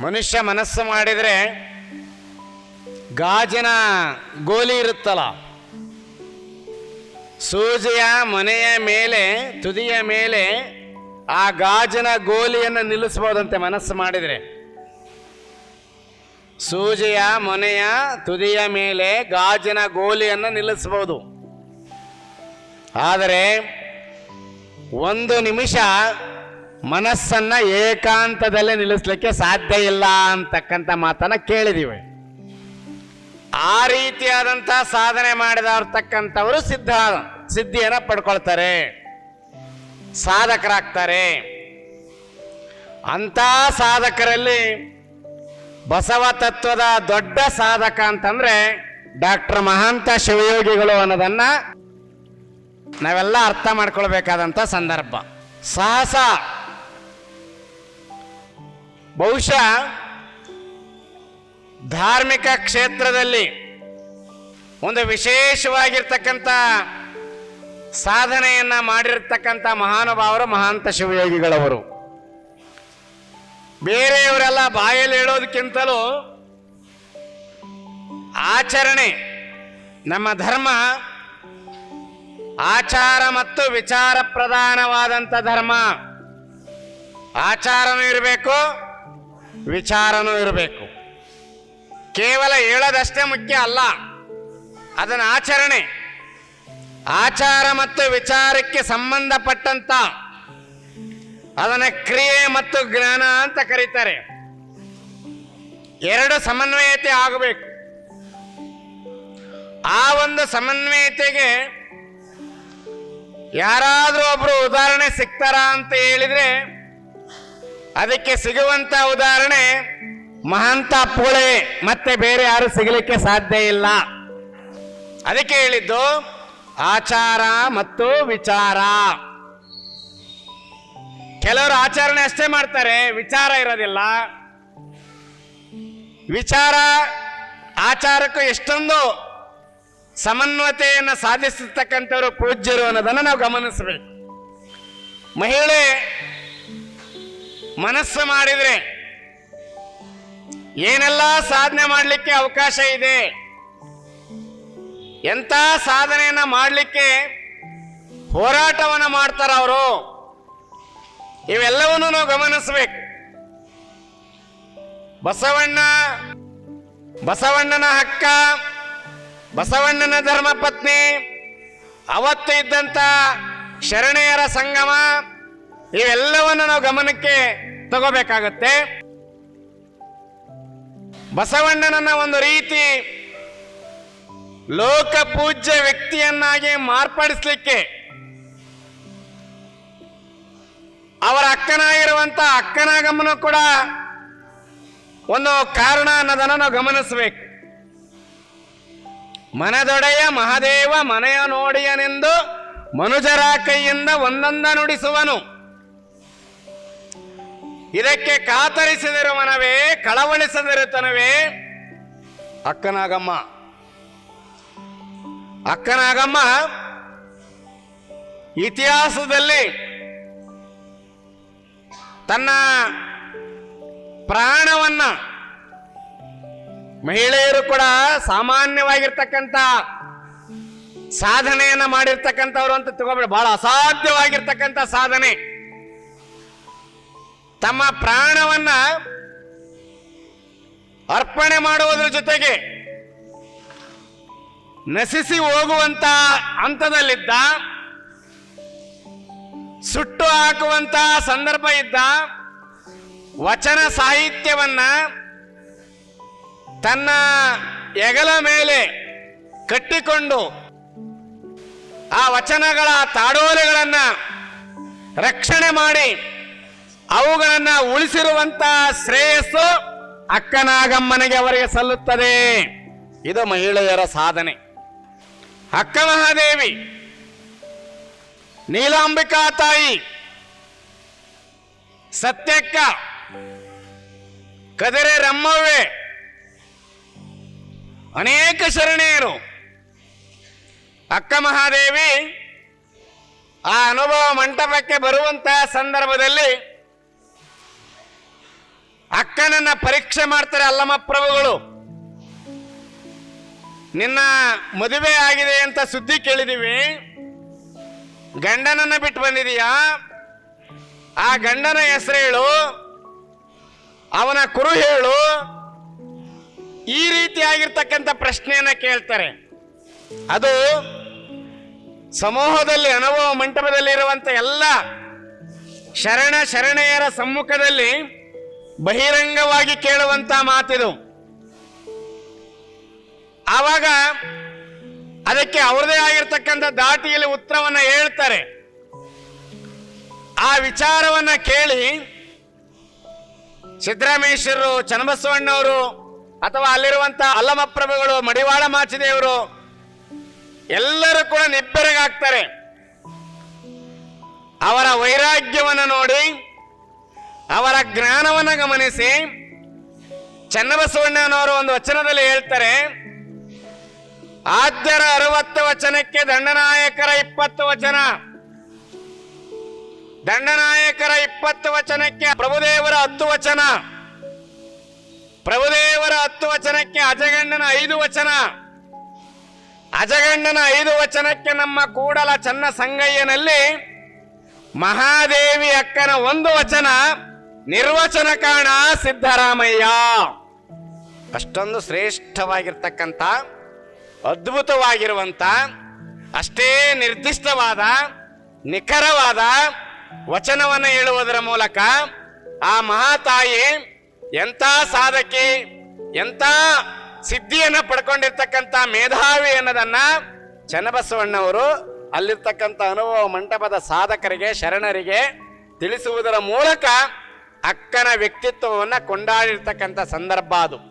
ಮನುಷ್ಯ ಮನಸ್ಸು ಮಾಡಿದರೆ ಗಾಜಿನ ಗೋಲಿ ಇರುತ್ತಲ್ಲ? ಸೂಜಿಯ ಮನೆಯ ಮೇಲೆ, ತುದಿಯ ಮೇಲೆ ಆ ಗಾಜಿನ ಗೋಲಿಯನ್ನು ನಿಲ್ಲಿಸ್ಬೋದಂತೆ ಮನಸ್ಸು ಮಾಡಿದರೆ. ಸೂಜಿಯ ಮನೆಯ, ತುದಿಯ ಮೇಲೆ ಗಾಜಿನ ಗೋಲಿಯನ್ನು ನಿಲ್ಲಿಸ್ಬೋದು ಆದರೆ ಒಂದು ನಿಮಿಷ ಮನಸ್ಸನ್ನ ಏಕಾಂತದಲ್ಲಿ ನಿಲ್ಲಿಸ್ಲಿಕ್ಕೆ ಸಾಧ್ಯ ಇಲ್ಲ ಅಂತಕ್ಕಂಥ ಮಾತನ್ನ ಕೇಳಿದೀವಿ. ಆ ರೀತಿಯಾದಂಥ ಸಾಧನೆ ಮಾಡಿದರ್ತಕ್ಕಂಥವರು ಸಿದ್ಧ, ಸಿದ್ಧಿಯನ್ನು ಪಡ್ಕೊಳ್ತಾರೆ. ಸಾಧಕರಾಗ್ತಾರೆ. ಅಂತ ಸಾಧಕರಲ್ಲಿ ಬಸವ ತತ್ವದ ದೊಡ್ಡ ಸಾಧಕ ಅಂತಂದ್ರೆ ಡಾಕ್ಟರ್ ಮಹಾಂತ ಶಿವಯೋಗಿಗಳು ಅನ್ನೋದನ್ನ ನಾವೆಲ್ಲ ಅರ್ಥ ಮಾಡ್ಕೊಳ್ಬೇಕಾದಂಥ ಸಂದರ್ಭ. ಸಾಹಸ ಬಹುಶಃ ಧಾರ್ಮಿಕ ಕ್ಷೇತ್ರದಲ್ಲಿ ಒಂದು ವಿಶೇಷವಾಗಿರ್ತಕ್ಕಂಥ ಸಾಧನೆಯನ್ನ ಮಾಡಿರ್ತಕ್ಕಂಥ ಮಹಾನುಭಾವರು ಮಹಾಂತ ಶಿವಯೋಗಿಗಳವರು. ಬೇರೆಯವರೆಲ್ಲ ಬಾಯಲ್ಲಿ ಹೇಳೋದಕ್ಕಿಂತಲೂ ಆಚರಣೆ, ನಮ್ಮ ಧರ್ಮ ಆಚಾರ ಮತ್ತು ವಿಚಾರ ಪ್ರಧಾನವಾದಂಥ ಧರ್ಮ. ಆಚಾರನೂ ಇರಬೇಕು ವಿಚಾರನೂ ಇರಬೇಕು. ಕೇವಲ ಹೇಳೋದಷ್ಟೇ ಮುಖ್ಯ ಅಲ್ಲ. ಅದನ್ನು ಆಚರಣೆ. ಆಚಾರ ಮತ್ತು ವಿಚಾರಕ್ಕೆ ಸಂಬಂಧಪಟ್ಟಂತ ಅದನ್ನ ಕ್ರಿಯೆ ಮತ್ತು ಜ್ಞಾನ ಅಂತ ಕರೀತಾರೆ. ಎರಡು ಸಮನ್ವಯತೆ ಆಗಬೇಕು. ಆ ಒಂದು ಸಮನ್ವಯತೆಗೆ ಯಾರಾದರೂ ಒಬ್ಬರು ಉದಾಹರಣೆ ಸಿಗ್ತಾರಾ ಅಂತ ಹೇಳಿದ್ರೆ ಅದಕ್ಕೆ ಸಿಗುವಂತ ಉದಾಹರಣೆ ಮಹಾಂತ ಪುಳೆ, ಮತ್ತೆ ಬೇರೆ ಯಾರು ಸಿಗಲಿಕ್ಕೆ ಸಾಧ್ಯ ಇಲ್ಲ. ಅದಕ್ಕೆ ಹೇಳಿದ್ದು ಆಚಾರ ಮತ್ತು ವಿಚಾರ. ಕೆಲವರು ಆಚರಣೆ ಅಷ್ಟೇ ಮಾಡ್ತಾರೆ, ವಿಚಾರ ಇರೋದಿಲ್ಲ. ವಿಚಾರ ಆಚಾರಕ್ಕೂ ಎಷ್ಟೊಂದು ಸಮನ್ವತೆಯನ್ನು ಸಾಧಿಸಿರ್ತಕ್ಕಂಥವ್ರು ಪೂಜ್ಯರು ಅನ್ನೋದನ್ನು ನಾವು ಗಮನಿಸಬೇಕು. ಮಹಿಳೆ ಮನಸ್ಸು ಮಾಡಿದರೆ ಏನೆಲ್ಲ ಸಾಧನೆ ಮಾಡಲಿಕ್ಕೆ ಅವಕಾಶ ಇದೆ? ಎಂತ ಸಾಧನೆಯನ್ನ ಮಾಡಲಿಕ್ಕೆ ಹೋರಾಟವನ್ನ ಮಾಡ್ತಾರ ಅವರು? ಇವೆಲ್ಲವನ್ನು ನಾವು ಗಮನಿಸಬೇಕು. ಬಸವಣ್ಣ, ಬಸವಣ್ಣನ ಹಕ್ಕ, ಬಸವಣ್ಣನ ಧರ್ಮಪತ್ನಿ, ಅವತ್ತು ಇದ್ದಂತ ಶರಣೆಯರ ಸಂಗಮ ಇವೆಲ್ಲವನ್ನು ನಾವು ಗಮನಕ್ಕೆ ತಗೋಬೇಕಾಗತ್ತೆ. ಬಸವಣ್ಣನನ್ನ ಒಂದು ರೀತಿ ಲೋಕ ಪೂಜ್ಯ ವ್ಯಕ್ತಿಯನ್ನಾಗಿ ಮಾರ್ಪಡಿಸ್ಲಿಕ್ಕೆ ಅವರ ಅಕ್ಕನಾಗಿರುವಂತ ಗಮನ ಕೂಡ ಒಂದು ಕಾರಣ ಅನ್ನೋದನ್ನ ನಾವು ಗಮನಿಸಬೇಕು. ಮನದೊಡೆಯ ಮಹಾದೇವ ಮನೆಯ ನೋಡಿಯನೆಂದು ಮನುಜರ ಕೈಯಿಂದ ಒಂದೊಂದ ನುಡಿಸುವನು. ಇದಕ್ಕೆ ಕಾತರಿಸದಿರುವನವೇ ಕಳವಳಿಸದಿರುತ್ತನವೇ? ಅಕ್ಕನಾಗಮ್ಮ. ಅಕ್ಕನಾಗಮ್ಮ, ಇತಿಹಾಸದಲ್ಲಿ ತನ್ನ ಪ್ರಾಣವನ್ನ ಮಹಿಳೆಯರು ಕೂಡ ಸಾಮಾನ್ಯವಾಗಿರ್ತಕ್ಕಂಥ ಸಾಧನೆಯನ್ನ ಮಾಡಿರ್ತಕ್ಕಂಥವ್ರು ಅಂತ ತಗೋಬೇಡ ಬಹಳ ಅಸಾಧ್ಯವಾಗಿರ್ತಕ್ಕಂಥ ಸಾಧನೆ. ತಮ್ಮ ಪ್ರಾಣವನ್ನ ಅರ್ಪಣೆ ಮಾಡುವುದರ ಜೊತೆಗೆ ನಶಿಸಿ ಹೋಗುವಂತ ಹಂತದಲ್ಲಿದ್ದ, ಸುಟ್ಟು ಹಾಕುವಂತ ಸಂದರ್ಭ ಇದ್ದ ವಚನ ಸಾಹಿತ್ಯವನ್ನ ತನ್ನ ಎಗಲ ಮೇಲೆ ಕಟ್ಟಿಕೊಂಡು ಆ ವಚನಗಳ ತಾಡೋಲೆಗಳನ್ನು ರಕ್ಷಣೆ ಮಾಡಿ ಅವುಗಳನ್ನ ಉಳಿಸಿರುವಂತ ಶ್ರೇಯಸ್ಸು ಅಕ್ಕನಾಗಮ್ಮನಿಗೆ ಅವರಿಗೆ ಸಲ್ಲುತ್ತದೆ. ಇದು ಮಹಿಳೆಯರ ಸಾಧನೆ. ಅಕ್ಕ ಮಹಾದೇವಿ, ನೀಲಾಂಬಿಕಾ ತಾಯಿ, ಸತ್ಯಕ್ಕ, ಕದರೆ ರಮ್ಮವೆ ಅನೇಕ ಶರಣೆಯರು. ಅಕ್ಕ ಮಹಾದೇವಿ, ಆ ಅನುಭವ ಮಂಟಪಕ್ಕೆ ಬರುವಂತಹ ಸಂದರ್ಭದಲ್ಲಿ ಅಕ್ಕನನ್ನ ಪರೀಕ್ಷೆ ಮಾಡ್ತಾರೆ ಅಲ್ಲಮ್ಮ ಪ್ರಭುಗಳು. ನಿನ್ನ ಮದುವೆ ಆಗಿದೆ ಅಂತ ಸುದ್ದಿ ಕೇಳಿದೀವಿ. ಗಂಡನನ್ನ ಬಿಟ್ಟು ಬಂದಿದೀಯಾ? ಆ ಗಂಡನ ಹೆಸರು ಹೇಳು. ಅವನ ಕುರು ಹೇಳು. ಈ ರೀತಿಯಾಗಿರ್ತಕ್ಕಂಥ ಪ್ರಶ್ನೆಯನ್ನ ಕೇಳ್ತಾರೆ. ಅದು ಸಮೂಹದಲ್ಲಿ ಅನುಭವ ಮಂಟಪದಲ್ಲಿರುವಂತ ಎಲ್ಲ ಶರಣ ಶರಣೆಯರ ಸಮ್ಮುಖದಲ್ಲಿ ಬಹಿರಂಗವಾಗಿ ಕೇಳುವಂತ ಮಾತಿದು. ಆವಾಗ ಅದಕ್ಕೆ ಅವರದೇ ಆಗಿರ್ತಕ್ಕಂಥ ದಾಟಿಯಲ್ಲಿ ಉತ್ತರವನ್ನ ಹೇಳ್ತಾರೆ. ಆ ವಿಚಾರವನ್ನ ಕೇಳಿ ಸಿದ್ದರಾಮೇಶ್ವರರು ಚನ್ನಬಸವಣ್ಣವರು ಅಥವಾ ಅಲ್ಲಿರುವಂತ ಅಲ್ಲಮಪ್ರಭುಗಳು, ಮಡಿವಾಳ ಮಾಚಿದೇವರು ಎಲ್ಲರೂ ಕೂಡ ನಿಬ್ಬೆರಗಾಗ್ತಾರೆ. ಅವರ ವೈರಾಗ್ಯವನ್ನು ನೋಡಿ ಅವರ ಜ್ಞಾನವನ್ನು ಗಮನಿಸಿ. ಚನ್ನಬಸವಣ್ಣನವರು ಒಂದು ವಚನದಲ್ಲಿ ಹೇಳ್ತಾರೆ, ಆದ್ಯರ ಅರವತ್ತು ವಚನಕ್ಕೆ ದಂಡನಾಯಕರ ಇಪ್ಪತ್ತು ವಚನ. ದಂಡನಾಯಕರ ಇಪ್ಪತ್ತು ವಚನಕ್ಕೆ ಪ್ರಭುದೇವರ ಹತ್ತು ವಚನ. ಪ್ರಭುದೇವರ ಹತ್ತು ವಚನಕ್ಕೆ ಅಜಗಂಡನ ಐದು ವಚನ. ಅಜಗಂಡನ ಐದು ವಚನಕ್ಕೆ ನಮ್ಮ ಕೂಡಲ ಚನ್ನ ಸಂಗಯ್ಯನಲ್ಲಿ ಮಹಾದೇವಿ ಅಕ್ಕನ ಒಂದು ವಚನ. ನಿರ್ವಚನ ಕಾಣ ಸಿದ್ದರಾಮಯ್ಯ. ಅಷ್ಟೊಂದು ಶ್ರೇಷ್ಠವಾಗಿರ್ತಕ್ಕಂಥ ಅದ್ಭುತವಾಗಿರುವಂತ ಅಷ್ಟೇ ನಿರ್ದಿಷ್ಟವಾದ, ನಿಖರವಾದ ವಚನವನ್ನು ಹೇಳುವುದರ ಮೂಲಕ ಆ ಮಹಾತಾಯಿ ಎಂಥ ಸಾಧಕಿ, ಎಂಥ ಸಿದ್ಧಿಯನ್ನು ಪಡ್ಕೊಂಡಿರ್ತಕ್ಕಂಥ ಮೇಧಾವಿ ಅನ್ನೋದನ್ನ ಚನ್ನಬಸವಣ್ಣವರು ಅಲ್ಲಿರ್ತಕ್ಕಂಥ ಅನುಭವ ಮಂಟಪದ ಸಾಧಕರಿಗೆ, ಶರಣರಿಗೆ ತಿಳಿಸುವುದರ ಮೂಲಕ ಅಕ್ಕನ ವ್ಯಕ್ತಿತ್ವವನ್ನು ಕೊಂಡಾಡಿರ್ತಕ್ಕಂಥ ಸಂದರ್ಭ ಅದು.